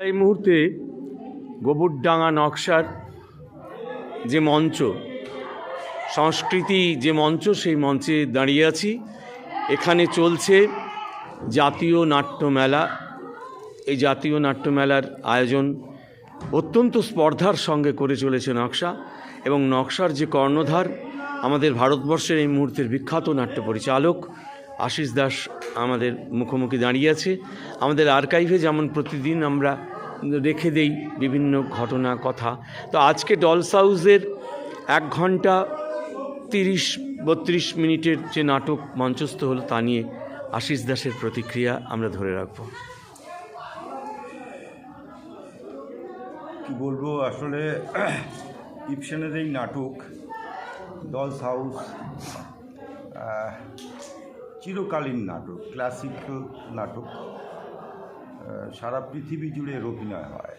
এই মুহূর্তে গোবরডাঙ্গা নকশার যে মঞ্চ, সংস্কৃতি যে মঞ্চ, সেই মঞ্চে দাঁড়িয়ে আছি। এখানে চলছে জাতীয় নাট্যমেলা এই জাতীয় নাট্যমেলার আয়োজন অত্যন্ত স্পর্ধার সঙ্গে করে চলেছে নকশা এবং নকশার যে কর্ণধার আমাদের ভারতবর্ষের এই মুহূর্তের বিখ্যাত নাট্য পরিচালক আশিস দাস আমাদের মুখোমুখি দাঁড়িয়ে আছে। আমাদের আর্কাইভে যেমন প্রতিদিন আমরা রেখে দেই বিভিন্ন ঘটনা, কথা। তো আজকে ডলস হাউসের এক ঘণ্টা তিরিশ, বত্রিশ মিনিটের যে নাটক মঞ্চস্থ হলো তা নিয়ে আশিস দাসের প্রতিক্রিয়া আমরা ধরে রাখব। কি বলব? আসলে ইপসেনের এই নাটক ডলস হাউস চিরকালীন নাটক ক্লাসিক্যাল নাটক সারা পৃথিবী জুড়ে অভিনয় হয়।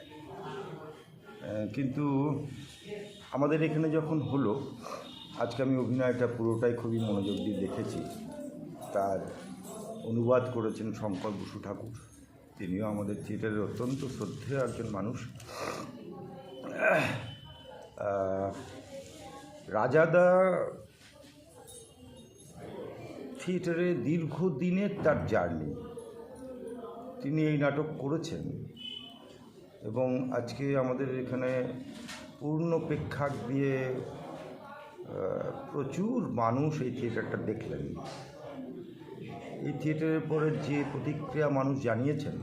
কিন্তু আমাদের এখানে যখন হলো, আজকে আমি অভিনয়টা পুরোটাই খুবই মনোযোগ দিয়ে দেখেছি। তার অনুবাদ করেছেন শঙ্কর বসু ঠাকুর। তিনিও আমাদের থিয়েটারের অত্যন্ত শ্রদ্ধেয় একজন মানুষ। রাজাদা থিয়েটারে দীর্ঘদিনের তার জার্নি। তিনি এই নাটক করেছেন এবং আজকে আমাদের এখানে পূর্ণ প্রেক্ষাগ দিয়ে প্রচুর মানুষ এই থিয়েটারটা দেখলেন। এই থিয়েটারের পরে যে প্রতিক্রিয়া মানুষ জানিয়েছেন,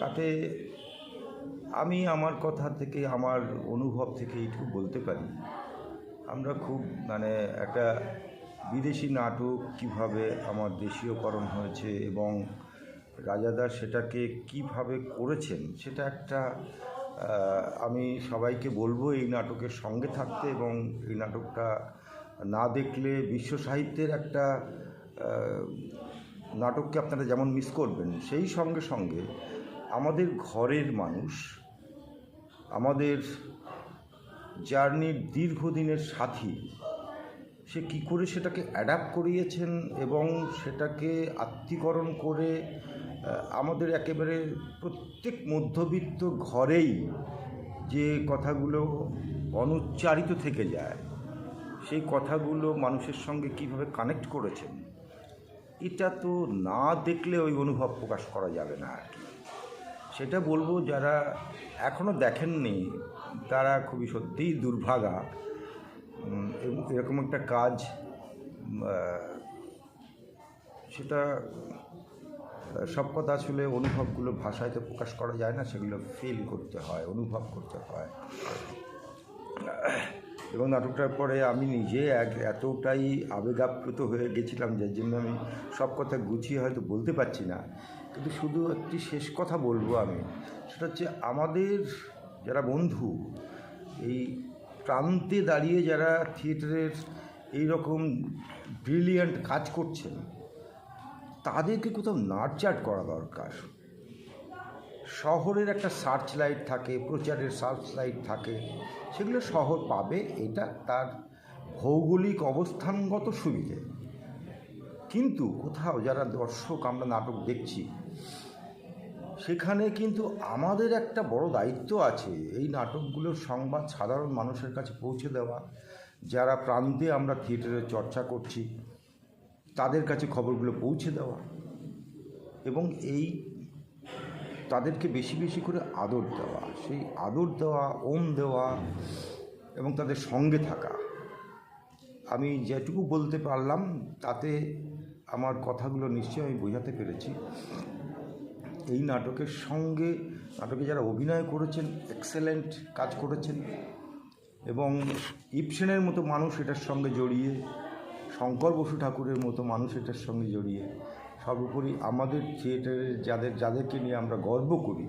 তাতে আমি আমার কথা থেকে, আমার অনুভব থেকে এইটুকু বলতে পারি। আমরা খুব মানে একটা বিদেশি নাটক কীভাবে আমার দেশীয়করণ হয়েছে এবং রাজাদার সেটাকে কীভাবে করেছেন, সেটা একটা আমি সবাইকে বলব এই নাটকের সঙ্গে থাকতে এবং এই নাটকটা না দেখলে বিশ্ব সাহিত্যের একটা নাটককে আপনারা যেমন মিস করবেন, সেই সঙ্গে সঙ্গে আমাদের ঘরের মানুষ, আমাদের জার্নির দীর্ঘদিনের সাথী সে কি করে সেটাকে অ্যাডাপ্ট করিয়েছেন এবং সেটাকে আত্মীকরণ করে আমাদের একেবারে প্রত্যেক মধ্যবিত্ত ঘরেই যে কথাগুলো অনুচ্চারিত থেকে যায়, সেই কথাগুলো মানুষের সঙ্গে কীভাবে কানেক্ট করেছেন, এটা তো না দেখলে ওই অনুভব প্রকাশ করা যাবে না আর কি। সেটা বলব যারা এখনও দেখেননি, তারা খুবই সত্যিই দুর্ভাগা। এরকম একটা কাজ সেটা সব কথা আসলে অনুভবগুলো ভাষায় তো প্রকাশ করা যায় না, সেগুলো ফিল করতে হয়, অনুভব করতে হয়। এবং নাটকটার পরে আমি নিজে এক, এতটাই আবেগাপ্লুত হয়ে গেছিলাম যার জন্য আমি সব কথা গুছিয়ে হয়তো বলতে পারছি না। কিন্তু শুধু একটি শেষ কথা বলব আমি, সেটা হচ্ছে আমাদের যারা বন্ধু, এই প্রান্তে দাঁড়িয়ে যারা থিয়েটারের এই রকম ব্রিলিয়ান্ট কাজ করছেন, তাদেরকে কোথাও নাটচাট করা দরকার। শহরের একটা সার্চ লাইট থাকে, প্রচারের সার্চ লাইট থাকে, সেগুলো শহর পাবে, এটা তার ভৌগোলিক অবস্থানগত সুবিধে। কিন্তু কোথাও যারা দর্শক, আমরা নাটক দেখছি সেখানে কিন্তু আমাদের একটা বড় দায়িত্ব আছে এই নাটকগুলোর সংবাদ সাধারণ মানুষের কাছে পৌঁছে দেওয়া। যারা প্রান্তে আমরা থিয়েটারের চর্চা করছি, তাদের কাছে খবরগুলো পৌঁছে দেওয়া। এবং এই তাদেরকে বেশি বেশি করে আদর দেওয়া, সেই আদর দেওয়া, ওম দেওয়া এবং তাদের সঙ্গে থাকা। আমি যেটুকু বলতে পারলাম, তাতে আমার কথাগুলো নিশ্চয়ই আমি বোঝাতে পেরেছি। এই নাটকের সঙ্গে, নাটকে যারা অভিনয় করেছেন এক্সেলেন্ট কাজ করেছেন এবং ইপসেনের মতো মানুষ এটার সঙ্গে জড়িয়ে, শঙ্কর বসু ঠাকুরের মতো মানুষ এটার সঙ্গে জড়িয়ে, সর্বোপরি আমাদের থিয়েটারের যাদের, যাদেরকে নিয়ে আমরা গর্ব করি,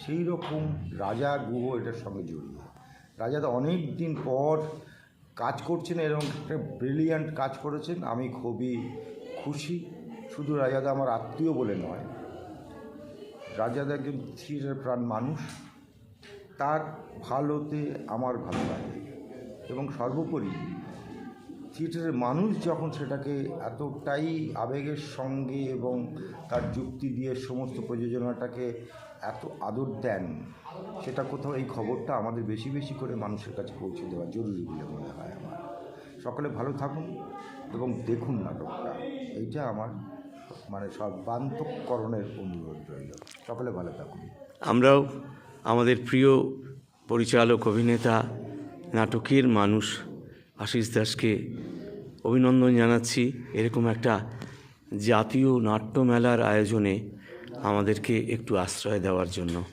সেই রকম রাজা গুহ এটার সঙ্গে জড়িয়ে। রাজা তো অনেক দিন পর কাজ করছেন, এরকম একটা ব্রিলিয়ান্ট কাজ করেছেন, আমি খুবই খুশি। শুধু রাজাদা আমার আত্মীয় বলে নয় রাজাদা একজন থিয়েটার প্রাণ মানুষ। তার ভালোতে আমার ভালো লাগে। এবং সর্বোপরি থিয়েটারের মানুষ যখন সেটাকে এতটাই আবেগের সঙ্গে এবং তার যুক্তি দিয়ে সমস্ত প্রযোজনাটাকে এত আদর দেন, সেটা কোথাও এই খবরটা আমাদের বেশি বেশি করে মানুষের কাছে পৌঁছে দেওয়া জরুরি বলে মনে হয় আমার। সকলে ভালো থাকুন এবং দেখুন নাটকটা। এইটা আমার মানে সর্বান্তকরণের অনুরোধ রইল। সকলে ভালো থাকুন। আমরাও আমাদের প্রিয় পরিচালক, অভিনেতা, নাটকের মানুষ আশিস দাসকে অভিনন্দন জানাচ্ছি। এরকম একটা জাতীয় নাট্যমেলার আয়োজনে আমাদেরকে একটু আশ্রয় দেওয়ার জন্য।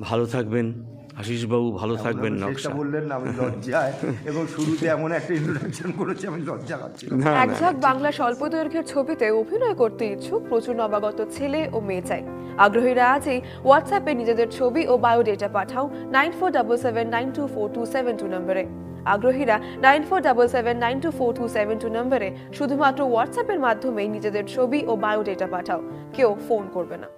ভালো থাকবেন। আশিসবাবু ভালো থাকবেন নকশা। বললেন না আমি লজ্জায়। এবং শুরুতে এমন একটা ইন্ট্রোডাকশন করেছি আমি লজ্জা পাচ্ছি এক ঝাঁক বাংলা স্বল্প দৈর্ঘ্যের ছবিতে অভিনয় করতে ইচ্ছুক প্রচুর নবাগত ছেলে ও মেয়ে চাই। আগ্রহীরা আজই হোয়াটসঅ্যাপে নিজেদের ছবি ও বায়োডেটা পাঠাও nine four double seven nine two four two seven two নম্বরে। আগ্রহীরা nine four double seven nine two four two seven two নম্বরে শুধুমাত্র হোয়াটসঅ্যাপের মাধ্যমেই নিজেদের ছবি ও বায়োডেটা পাঠাও কেউ ফোন করবে না।